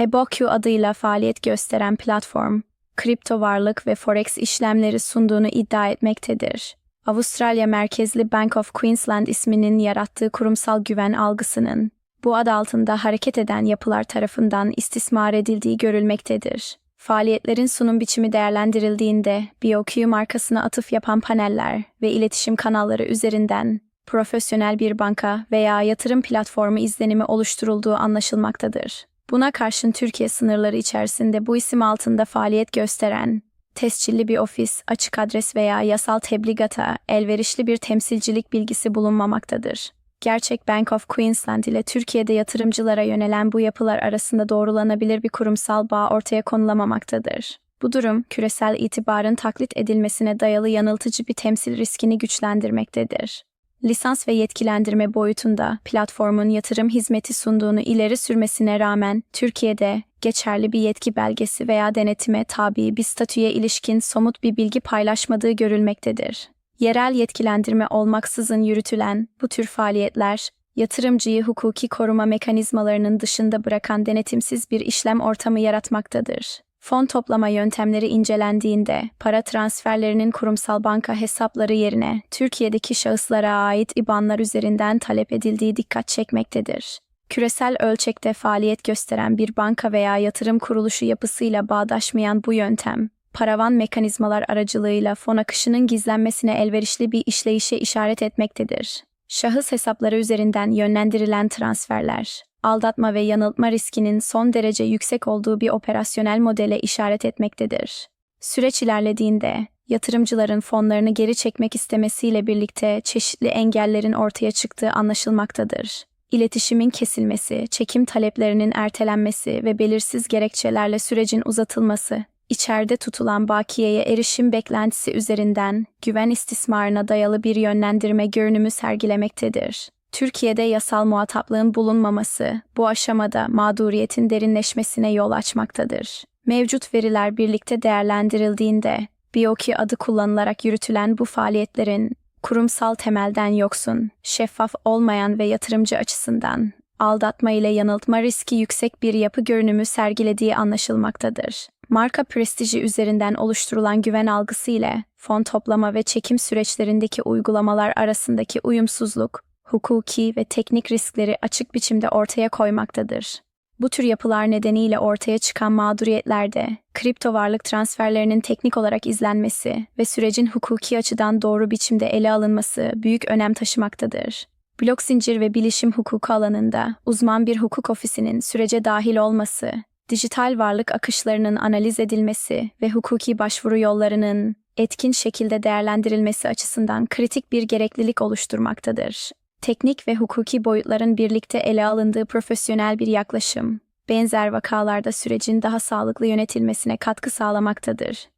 EBOQ adıyla faaliyet gösteren platform, kripto varlık ve forex işlemleri sunduğunu iddia etmektedir. Avustralya merkezli Bank of Queensland isminin yarattığı kurumsal güven algısının bu ad altında hareket eden yapılar tarafından istismar edildiği görülmektedir. Faaliyetlerin sunum biçimi değerlendirildiğinde BOQ markasına atıf yapan paneller ve iletişim kanalları üzerinden profesyonel bir banka veya yatırım platformu izlenimi oluşturulduğu anlaşılmaktadır. Buna karşın Türkiye sınırları içerisinde bu isim altında faaliyet gösteren, tescilli bir ofis, açık adres veya yasal tebligata elverişli bir temsilcilik bilgisi bulunmamaktadır. Gerçek Bank of Queensland ile Türkiye'de yatırımcılara yönelen bu yapılar arasında doğrulanabilir bir kurumsal bağ ortaya konulamamaktadır. Bu durum, küresel itibarın taklit edilmesine dayalı yanıltıcı bir temsil riskini güçlendirmektedir. Lisans ve yetkilendirme boyutunda platformun yatırım hizmeti sunduğunu ileri sürmesine rağmen Türkiye'de geçerli bir yetki belgesi veya denetime tabi bir statüye ilişkin somut bir bilgi paylaşmadığı görülmektedir. Yerel yetkilendirme olmaksızın yürütülen bu tür faaliyetler, yatırımcıyı hukuki koruma mekanizmalarının dışında bırakan denetimsiz bir işlem ortamı yaratmaktadır. Fon toplama yöntemleri incelendiğinde, para transferlerinin kurumsal banka hesapları yerine Türkiye'deki şahıslara ait IBAN'lar üzerinden talep edildiği dikkat çekmektedir. Küresel ölçekte faaliyet gösteren bir banka veya yatırım kuruluşu yapısıyla bağdaşmayan bu yöntem, paravan mekanizmalar aracılığıyla fon akışının gizlenmesine elverişli bir işleyişe işaret etmektedir. Şahıs hesapları üzerinden yönlendirilen transferler, aldatma ve yanıltma riskinin son derece yüksek olduğu bir operasyonel modele işaret etmektedir. Süreç ilerlediğinde, yatırımcıların fonlarını geri çekmek istemesiyle birlikte çeşitli engellerin ortaya çıktığı anlaşılmaktadır. İletişimin kesilmesi, çekim taleplerinin ertelenmesi ve belirsiz gerekçelerle sürecin uzatılması, içeride tutulan bakiyeye erişim beklentisi üzerinden güven istismarına dayalı bir yönlendirme görünümü sergilemektedir. Türkiye'de yasal muhataplığın bulunmaması bu aşamada mağduriyetin derinleşmesine yol açmaktadır. Mevcut veriler birlikte değerlendirildiğinde BOK adı kullanılarak yürütülen bu faaliyetlerin kurumsal temelden yoksun, şeffaf olmayan ve yatırımcı açısından aldatma ile yanıltma riski yüksek bir yapı görünümü sergilediği anlaşılmaktadır. Marka prestiji üzerinden oluşturulan güven algısı ile fon toplama ve çekim süreçlerindeki uygulamalar arasındaki uyumsuzluk, hukuki ve teknik riskleri açık biçimde ortaya koymaktadır. Bu tür yapılar nedeniyle ortaya çıkan mağduriyetlerde, kripto varlık transferlerinin teknik olarak izlenmesi ve sürecin hukuki açıdan doğru biçimde ele alınması büyük önem taşımaktadır. Blok zincir ve bilişim hukuku alanında uzman bir hukuk ofisinin sürece dahil olması, dijital varlık akışlarının analiz edilmesi ve hukuki başvuru yollarının etkin şekilde değerlendirilmesi açısından kritik bir gereklilik oluşturmaktadır. Teknik ve hukuki boyutların birlikte ele alındığı profesyonel bir yaklaşım, benzer vakalarda sürecin daha sağlıklı yönetilmesine katkı sağlamaktadır.